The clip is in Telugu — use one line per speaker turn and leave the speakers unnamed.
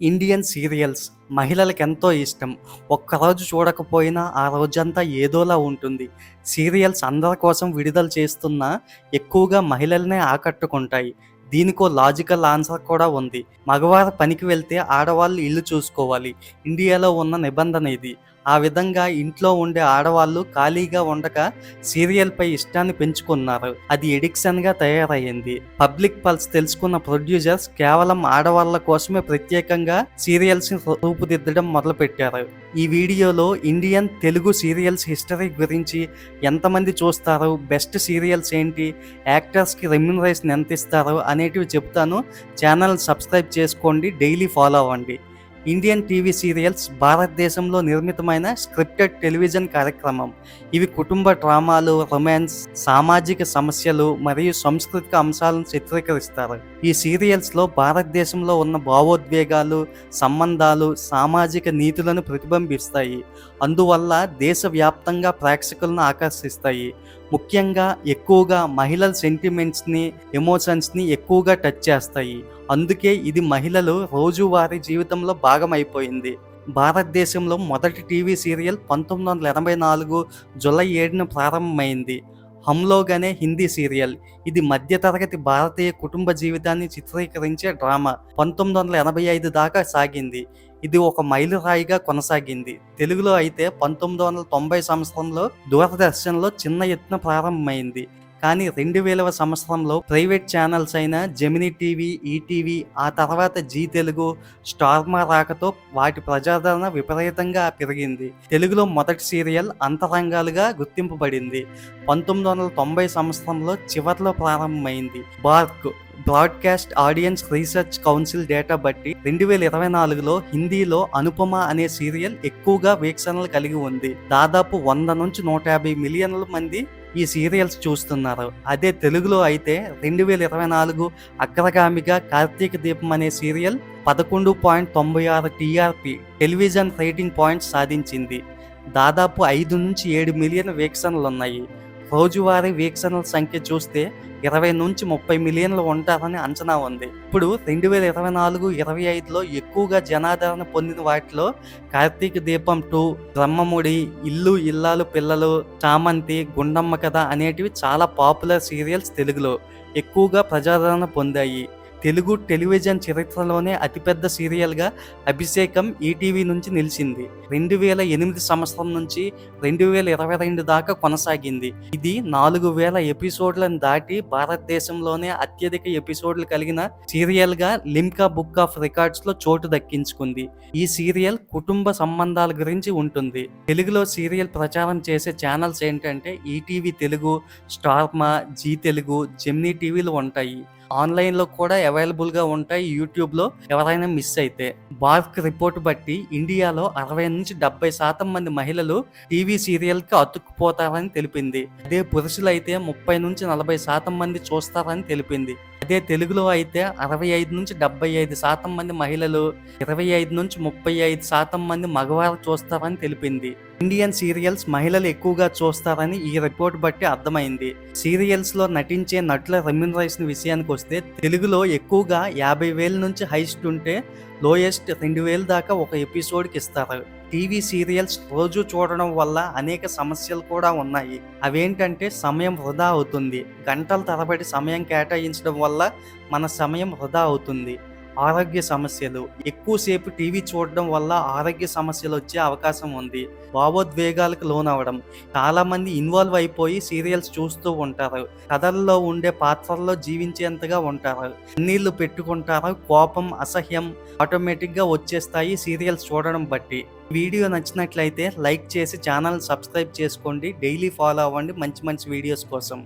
ఇండియన్ సీరియల్స్ మహిళలకు ఎంతో ఇష్టం. ఒక్కరోజు చూడకపోయినా ఆ రోజంతా ఏదోలా ఉంటుంది. సీరియల్స్ అందరి కోసం విడుదల చేస్తున్నా ఎక్కువగా మహిళలనే ఆకట్టుకుంటాయి. దీనికో లాజికల్ ఆన్సర్ కూడా ఉంది. మగవారు పనికి వెళ్తే ఆడవాళ్ళు ఇల్లు చూసుకోవాలి. ఇండియాలో ఉన్న నిబంధన ఇది. ఆ విధంగా ఇంట్లో ఉండే ఆడవాళ్ళు ఖాళీగా ఉండక సీరియల్ పై ఇష్టాన్ని పెంచుకున్నారు. అది ఎడిక్షన్గా తయారయ్యింది. పబ్లిక్ పల్స్ తెలుసుకున్న ప్రొడ్యూసర్స్ కేవలం ఆడవాళ్ళ కోసమే ప్రత్యేకంగా సీరియల్స్ రూపుదిద్దడం మొదలుపెట్టారు. ఈ వీడియోలో ఇండియన్ తెలుగు సీరియల్స్ హిస్టరీ గురించి ఎంతమంది చూస్తారు బెస్ట్ సీరియల్స్ ఏంటి యాక్టర్స్కి రెమ్యునరేషన్ ఎంత ఇస్తారు అనేటివి చెప్తాను. ఛానల్ సబ్స్క్రైబ్ చేసుకోండి డైలీ ఫాలో అవ్వండి. ఇండియన్ టీవీ సీరియల్స్ భారతదేశంలో నిర్మితమైన స్క్రిప్టెడ్ టెలివిజన్ కార్యక్రమం. ఇవి కుటుంబ డ్రామాలు రొమాన్స్ సామాజిక సమస్యలు మరియు సాంస్కృతిక అంశాలను చిత్రీకరిస్తారు. ఈ సీరియల్స్లో భారతదేశంలో ఉన్న భావోద్వేగాలు సంబంధాలు సామాజిక నీతులను ప్రతిబింబిస్తాయి. అందువల్ల దేశవ్యాప్తంగా ప్రేక్షకులను ఆకర్షిస్తాయి. ముఖ్యంగా ఎక్కువగా మహిళల సెంటిమెంట్స్ని ఎమోషన్స్ని ఎక్కువగా టచ్ చేస్తాయి. అందుకే ఇది మహిళలు రోజువారీ జీవితంలో భాగం అయిపోయింది భారతదేశంలో మొదటి టీవీ సీరియల్ పంతొమ్మిది వందల ఎనభై నాలుగు జూలై ఏడున ప్రారంభమైంది. హమ్లోగానే హిందీ సీరియల్. ఇది మధ్యతరగతి భారతీయ కుటుంబ జీవితాన్ని చిత్రీకరించే డ్రామా. పంతొమ్మిది వందల ఎనభై ఐదు దాకా సాగింది. ఇది ఒక మైలురాయిగా కొనసాగింది. తెలుగులో అయితే పంతొమ్మిది వందల తొంభై సంవత్సరంలో దూరదర్శన్లో చిన్న ఎత్తున ప్రారంభమైంది. కానీ రెండు వేలవ సంవత్సరంలో ప్రైవేట్ ఛానల్స్ అయిన జెమినీ టీవీ ఈటీవీ ఆ తర్వాత జీ తెలుగు స్టార్మా రాకతో వాటి ప్రజాదరణ విపరీతంగా పెరిగింది. తెలుగులో మొదటి సీరియల్ అంతరంగాలుగా గుర్తింపబడింది. పంతొమ్మిది వందల తొంభై సంవత్సరంలో చివర్లో ప్రారంభమైంది. BARC broadcast audience research council data బట్టి రెండు వేల ఇరవై నాలుగులో హిందీలో అనుపమ అనే సీరియల్ ఎక్కువగా వీక్షణలు కలిగి ఉంది. దాదాపు వంద నుంచి నూట యాభై మిలియన్ల మంది ఈ సీరియల్స్ చూస్తున్నారు. అదే తెలుగులో అయితే రెండు వేల ఇరవై నాలుగు అగ్రగామిగా కార్తీక దీపం అనే సీరియల్ పదకొండు పాయింట్ తొంభై ఆరు టీఆర్పి టెలివిజన్ రేటింగ్ పాయింట్స్ సాధించింది. దాదాపు ఐదు నుంచి ఏడు మిలియన్ వీక్షణలు ఉన్నాయి రోజువారీ వీక్షణల సంఖ్య చూస్తే ఇరవై నుంచి ముప్పై మిలియన్లు ఉంటారని అంచనా ఉంది. ఇప్పుడు రెండు వేల ఇరవై నాలుగు ఇరవై ఐదులో ఎక్కువగా జనాదరణ పొందిన వాటిలో కార్తీక దీపం టూ బ్రహ్మముడి ఇల్లు ఇల్లాలు పిల్లలు చామంతి గుండమ్మ కథ అనేటివి చాలా పాపులర్ సీరియల్స్ తెలుగులో ఎక్కువగా ప్రజాదరణ పొందాయి. తెలుగు టెలివిజన్ చరిత్రలోనే అతిపెద్ద సీరియల్గా అభిషేకం ఈటీవీ నుంచి నిలిచింది. రెండు వేల ఎనిమిది సంవత్సరం నుంచి రెండు వేల ఇరవై రెండు దాకా కొనసాగింది. ఇది నాలుగు వేల ఎపిసోడ్లను దాటి భారతదేశంలోనే అత్యధిక ఎపిసోడ్లు కలిగిన సీరియల్గా లిమ్కా బుక్ ఆఫ్ రికార్డ్స్లో చోటు దక్కించుకుంది. ఈ సీరియల్ కుటుంబ సంబంధాల గురించి ఉంటుంది. తెలుగులో సీరియల్ ప్రచారం చేసే ఛానల్స్ ఏంటంటే ETV Telugu Star Maa Zee Telugu Gemini టీవీలు ఉంటాయి. ఆన్లైన్లో కూడా అవైలబుల్గా ఉంటాయి. యూట్యూబ్లో ఎవరైనా మిస్ అయితే బార్క్ రిపోర్ట్ బట్టి ఇండియాలో అరవై నుంచి డెబ్బై శాతం మంది మహిళలు టీవీ సీరియల్కి అతుక్కుపోతారని తెలిపింది. అదే పురుషులైతే ముప్పై నుంచి నలభై శాతం మంది చూస్తారని తెలిపింది. అదే తెలుగులో అయితే అరవై ఐదు నుంచి డెబ్బై ఐదు శాతం మంది మహిళలు ఇరవై ఐదు నుంచి ముప్పై ఐదు శాతం మంది మగవారు చూస్తారని తెలిపింది. ఇండియన్ సీరియల్స్ మహిళలు ఎక్కువగా చూస్తారని ఈ రిపోర్ట్ బట్టి అర్థమైంది. సీరియల్స్లో నటించే నటుల రెమ్యునరేషన్ విషయానికి వస్తే తెలుగులో ఎక్కువగా యాభై వేల నుంచి హైస్ట్ ఉంటే లోయెస్ట్ రెండు వేల దాకా ఒక ఎపిసోడ్కి ఇస్తారు. టీవీ సీరియల్స్ రోజు చూడడం వల్ల అనేక సమస్యలు కూడా ఉన్నాయి. అవేంటంటే సమయం వృధా అవుతుంది. గంటల తరబడి సమయం కేటాయించడం వల్ల మన సమయం వృధా అవుతుంది. ఆరోగ్య సమస్యలు. ఎక్కువసేపు టీవీ చూడడం వల్ల ఆరోగ్య సమస్యలు వచ్చే అవకాశం ఉంది. భావోద్వేగాలకు లోనవడం. చాలామంది ఇన్వాల్వ్ అయిపోయి సీరియల్స్ చూస్తూ ఉంటారు. కథల్లో ఉండే పాత్రల్లో జీవించేంతగా ఉంటారు. నీళ్ళు పెట్టుకుంటారు. కోపం అసహ్యం ఆటోమేటిక్గా వచ్చేస్తాయి సీరియల్స్ చూడడం బట్టి. వీడియో నచ్చినట్లయితే లైక్ చేసి ఛానల్ సబ్స్క్రైబ్ చేసుకోండి. డైలీ ఫాలో అవ్వండి. మంచి మంచి వీడియోస్ కోసం.